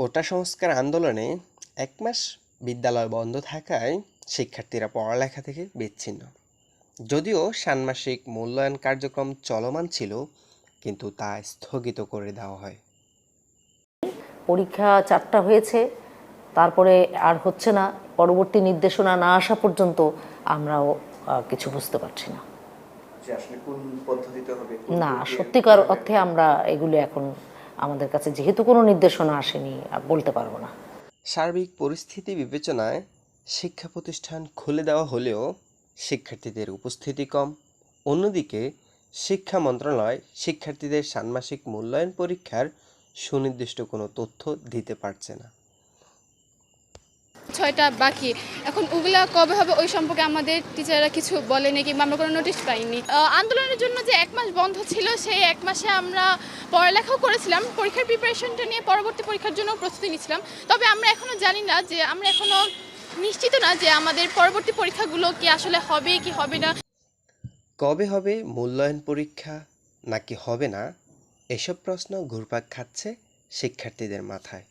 কোটা সংস্কার আন্দোলনে এক মাস বিদ্যালয় বন্ধ থাকায় শিক্ষার্থীরা পড়ালেখা থেকে বিচ্ছিন্ন। যদিও ষান্মাসিক মূল্যায়ন কার্যক্রম চলমান ছিল কিন্তু তা স্থগিত করে দেওয়া হয়। পরীক্ষা চারটা হয়েছে তারপরে আর হচ্ছে না পরবর্তী নির্দেশনা না আসা পর্যন্ত আমরাও কিছু বুঝতে পারছি না। যে আসলে কোন পদ্ধতিতে হবে কোন না সত্যিকার অর্থে আমরা এগুলো এখন আমাদের কাছে যেহেতু কোনো নির্দেশনা আসেনি বলতে পারব না। সার্বিক পরিস্থিতি বিবেচনায় শিক্ষা প্রতিষ্ঠান খুলে দেওয়া হলেও শিক্ষার্থীদের উপস্থিতি কম। অন্যদিকে, শিক্ষা মন্ত্রণালয় শিক্ষার্থীদের ষান্মাসিক মূল্যায়ন পরীক্ষার সুনির্দিষ্ট কোনো তথ্য দিতে পারছে না। ছয়টা বাকি। এখন ওগুলা কবে হবে ওই সম্পর্কে আমাদের টিচাররা কিছু বলেনি কিংবা আমরা কোনো নোটিশ পাইনি। আন্দোলনের জন্য যে এক মাস বন্ধ ছিল, সেই এক মাসে আমরা পড়ালেখাও করেছিলাম। পরীক্ষার প্রিপারেশনটা নিয়ে পরবর্তী পরীক্ষার জন্য প্রস্তুতি নিয়েছিলাম তবে আমরা এখনও জানি না যে, আমরা এখনও নিশ্চিত না যে আমাদের পরবর্তী পরীক্ষাগুলো কি আসলে হবে, কি হবে না। কবে হবে মূল্যায়ন পরীক্ষা, নাকি হবে না, এসব প্রশ্ন ঘুরপাক খাচ্ছে শিক্ষার্থীদের মাথায়।